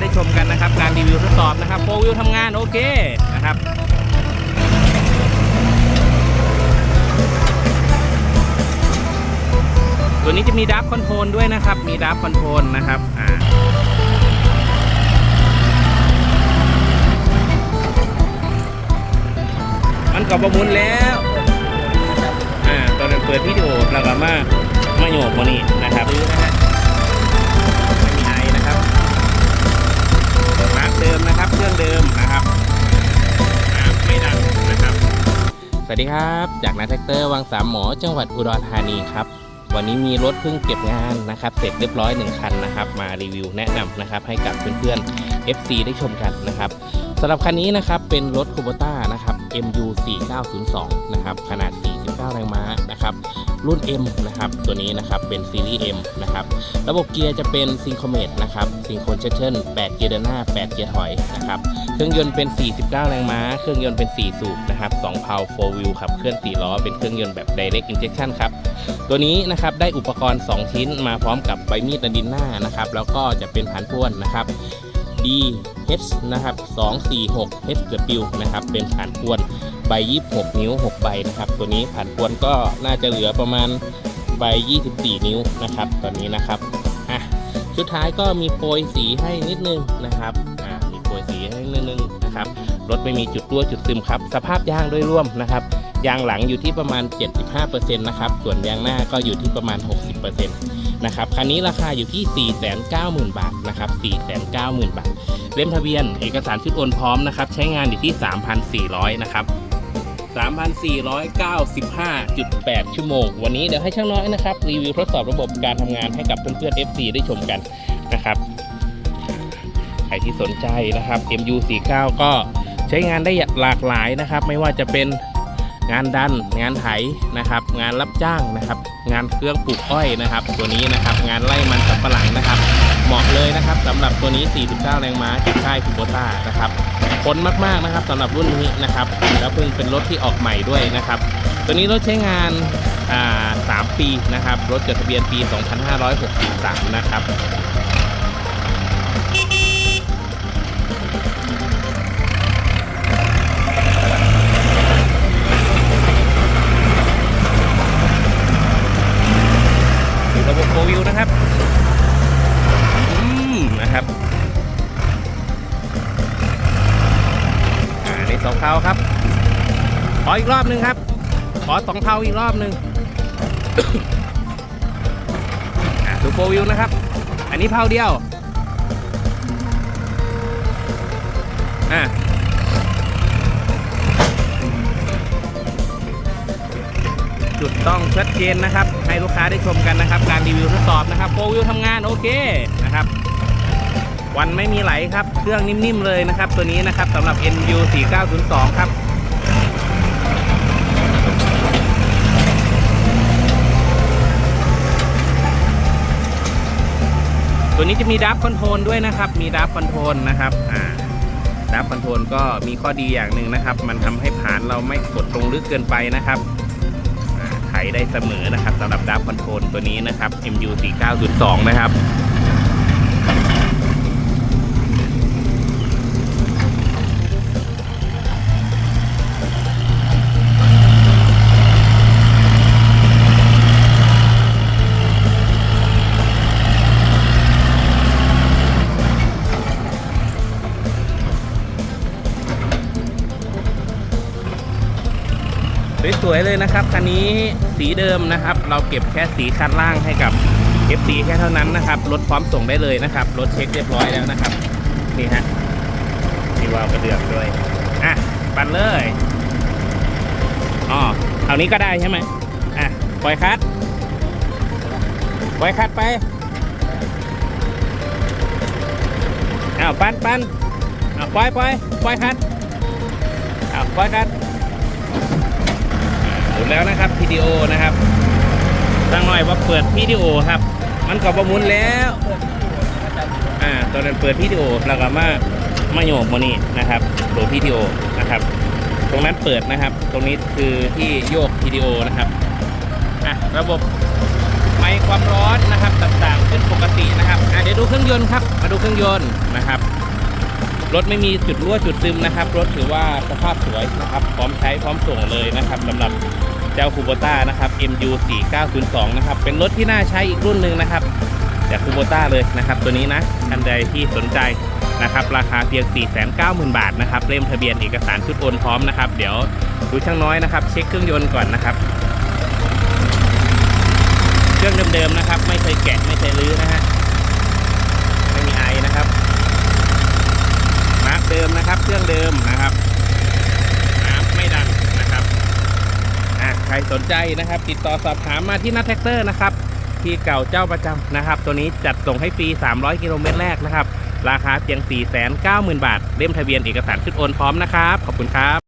ได้ชมกันนะครับการรีวิวทดสอบนะครับโฟวิวทำงานโอเคนะครับตัวนี้จะมีดับคอนโทรลด้วยนะครับ มีดับคอนโทรลนะครับอ่ามันก็ประมุนแล้วอ่าตอนนั้นเปิดวิดีโอแล้วก็มามาโยกมานี่นะครับดูนะฮะ เดิมนะครับ เครื่องเดิมนะครับไม่ดังนะครับ สวัสดีครับจากนาแท็กเตอร์วังสามหมอจังหวัดอุดรธานีครับวันนี้มีรถเพิ่งเก็บงานนะครับ เสร็จเรียบร้อยหนึ่งคันนะครับ มารีวิวแนะนำนะครับ ให้กับเพื่อนๆ FC ได้ชมกันนะครับสำหรับคันนี้นะครับเป็นรถ k u b o t a นะครับ MU 4902นะครับขนาด 9แรงม้านะครับรุ่น M นะครับตัวนี้นะครับเป็นซีรีส์ M นะครับระบบเกียร์จะเป็นซิงโครเมตนะครับซิงโครเชเชน8เกียร์เดินหน้า 8 เกียร์ถอยนะครับเครื่องยนต์เป็น 49 แรงม้า เครื่องยนต์เป็น 4 สูบนะครับ2เพา4 wheel ขับเคลื่อน 4 ล้อ เป็นเครื่องยนต์แบบ direct injection ครับตัวนี้นะครับได้อุปกรณ์ 2 ชิ้นมาพร้อมกับใบมีดดินหน้านะครับแล้วก็จะเป็นผ่านพ่วนนะครับ D H นะครับ 246 H เกือบปิวนะครับ เป็นผ่านพวนใบ 26 นิ้ว 6 ใบนะครับ ตัวนี้ผ่านพวนก็น่าจะเหลือประมาณใบ 24 นิ้วนะครับ ตอนนี้นะครับ อะ สุดท้ายก็มีโปรยสีให้นิดนึงนะครับ อ่า มีโปรยสีให้นิดนึงนะครับ รถไม่มีจุดรั่วจุดซึมครับ สภาพยางโดยรวมนะครับ ยางหลังอยู่ที่ประมาณ 75%นะครับ ส่วนยางหน้าก็อยู่ที่ประมาณ 60% นะครับคันนี้ราคาอยู่ที่ 490,000 บาทนะครับ490,000 บาท เล่มทะเบียนเอกสารชุดโอนพร้อมนะครับใช้งานอยู่ที่ 3,400 นะครับ 3,495.8 ชั่วโมง วันนี้เดี๋ยวให้ช่างน้อยนะครับ รีวิวทดสอบระบบการทำงานให้กับเพื่อนๆ FC ได้ชมกันนะครับใครที่สนใจนะครับ MU49 ก็ใช้งานได้หลากหลายนะครับ ไม่ว่าจะเป็นงานดันงานไถนะครับ งานรับจ้างนะครับ งานเครื่องปลูกอ้อยนะครับ ตัวนี้นะครับ งานไล่มันสำปะหลังนะครับ เหมาะเลยนะครับสำหรับตัวนี้ 49 แรงม้าจากค่ายคูโบต้านะครับทนมากๆนะครับสำหรับรุ่นนี้นะครับ แล้วเพิ่งเป็นรถที่ออกใหม่ด้วยนะครับ ตัวนี้รถใช้งานอ่า3ปีนะครับ รถจดทะเบียนปี 2563 นะครับ เทาครับ ขออีกรอบหนึ่งครับ ขอสองเท้าอีกรอบหนึ่งอ่าดูโฟวิวนะครับ อันนี้เท้าเดียว อ่าจุดต้องชัดเจนนะครับ ให้ลูกค้าได้ชมกันนะครับ การรีวิวทดสอบนะครับโฟวิวทำงานโอเคนะครับ วันไม่มีไหลครับ เครื่องนิ่มๆเลยนะครับ ตัวนี้นะครับสำหรับ NU 4902 ครับตัวนี้จะมีดับคอนโทรลด้วยนะครับ มีดับคอนโทรลนะครับ อ่า ดับคอนโทรลก็มีข้อดีอย่างหนึ่งนะครับ มันทำให้ผานเราไม่กดลงลึกเกินไปนะครับอ่าไถได้เสมอนะครับสำหรับดับคอนโทรลตัวนี้นะครับ MU 4902 นะครับ สวยๆเลยนะครับคันนี้สีเดิมนะครับ เราเก็บแค่สีคันล่างให้กับ FC แค่เท่านั้นนะครับรถพร้อมส่งได้เลยนะครับรถเช็คเรียบร้อยแล้วนะครับ นี่ฮะมีวาล์วกระเดื่องด้วยอะปั่นเลยอ๋อเอานี้ก็ได้ใช่ไหมอะปล่อยคัดปล่อยคัดไปอ้าวปั้นปั้นอ้าวปล่อยปล่อยปล่อยคัดอ้าวปล่อยคัดุนแล้วนะครับวิดีโอนะครับตั้งหน่อยว่าเปิดวิดีโอครับ มันก็ประมุนแล้วอ่าตอนนั้นเปิดวิดีโอแล้วก็มามาโยกมานี่นะครับตัววิดีโอนะครับ ตรงนั้นเปิดนะครับ ตรงนี้คือที่โยกวิดีโอนะครับอะระบบไมมความร้อนนะครับต่างๆขึ้นปกตินะครับอะเดี๋ยวดูเครื่องยนต์ครับมาดูเครื่องยนต์นะครับ รถไม่มีจุดรั่วจุดซึมนะครับ รถถือว่าสภาพสวยนะครับ พร้อมใช้พร้อมส่งเลยนะครับสำหรับเจ้าคูโบต้านะครับ MU 4902นะครับ เป็นรถที่น่าใช้อีกรุ่นหนึ่งนะครับจากคูโบต้าเลยนะครับ ตัวนี้นะท่านใดที่สนใจนะครับ ราคาเพียง 490,000 บาทนะครับเล่มทะเบียนเอกสารชุดโอนพร้อมนะครับ เดี๋ยวดูช่างน้อยนะครับ เช็คเครื่องยนต์ก่อนนะครับ เครื่องเดิมๆนะครับ ไม่เคยแกะไม่เคยรื้อนะฮะไม่มีไอนะครับ มาร์กเดิมนะครับ เครื่องเดิมนะครับน้ำไม่ดันนะครับอะ ใจนะครับ ติดต่อสอบถามมาที่นัทแท็กเตอร์นะครับ ที่เก่าเจ้าประจำนะครับ ตัวนี้จัดส่งให้ฟรี 300 กิโลเมตรแรกนะครับ ราคาเพียง 490,000 บาท เล่มทะเบียนเอกสารชุดโอนพร้อมนะครับ ขอบคุณครับ